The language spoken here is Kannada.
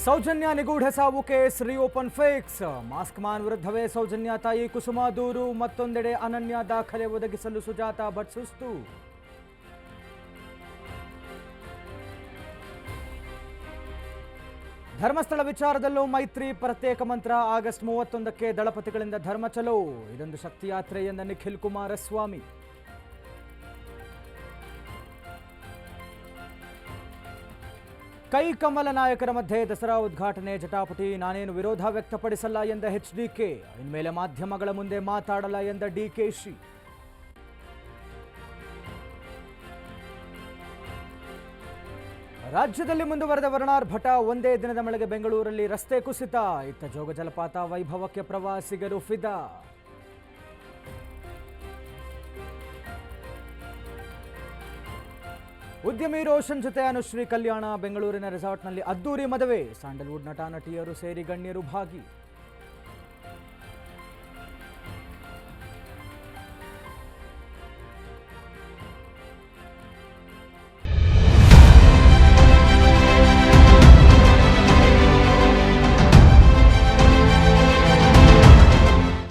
ಸೌಜನ್ಯ ನಿಗೂಢ ಸಾವು case reopen fix. Mask man ವಿರುದ್ಧವೇ ಸೌಜನ್ಯ ತಾಯಿ ಕುಸುಮ ದೂರು. ಮತ್ತೊಂದೆಡೆ ಅನನ್ಯ ದಾಖಲೆ ಒದಗಿಸಲು ಸುಜಾತ ಭಟ್ ಸುಸ್ತು. ಧರ್ಮಸ್ಥಳ ವಿಚಾರದಲ್ಲೂ ಮೈತ್ರಿ ಪ್ರತ್ಯೇಕ ಮಂತ್ರ. ಆಗಸ್ಟ್ ಮೂವತ್ತೊಂದಕ್ಕೆ ದಳಪತಿಗಳಿಂದ ಧರ್ಮ ಚಲೋ. ಇದೊಂದು ಶಕ್ತಿಯಾತ್ರೆ ಎಂದ ನಿಖಿಲ್ ಕುಮಾರಸ್ವಾಮಿ. ಕೈ ಕಮಲ ನಾಯಕರ ಮಧ್ಯೆ ದಸರಾ ಉದ್ಘಾಟನೆ ಜಟಾಪಟಿ. ನಾನೇನು ವಿರೋಧ ವ್ಯಕ್ತಪಡಿಸಲ್ಲ ಎಂದ ಎಚ್ಡಿಕೆ ಇನ್ಮೇಲೆ ಮಾಧ್ಯಮಗಳ ಮುಂದೆ ಮಾತಾಡಲ್ಲ ಎಂದ ಡಿಕೆಶಿ ರಾಜ್ಯದಲ್ಲಿ ಮುಂದುವರೆದ ವರ್ಣಾರ್ಭಟ ಒಂದೇ ದಿನದ ಮಳೆಗೆ ಬೆಂಗಳೂರಲ್ಲಿ ರಸ್ತೆ ಕುಸಿತ. ಇತ್ತ ಜೋಗ ಜಲಪಾತ ವೈಭವಕ್ಕೆ ಪ್ರವಾಸಿಗರು ಫಿದಾ. ಉದ್ಯಮಿ ರೋಷನ್ ಜೊತೆ ಅನುಶ್ರೀ ಕಲ್ಯಾಣ ಬೆಂಗಳೂರಿನ ರೆಸಾರ್ಟ್ನಲ್ಲಿ ಅದ್ದೂರಿ ಮದುವೆ. ಸ್ಯಾಂಡಲ್ವುಡ್ ನಟ, ನಟಿಯರು ಸೇರಿ ಗಣ್ಯರು ಭಾಗಿ.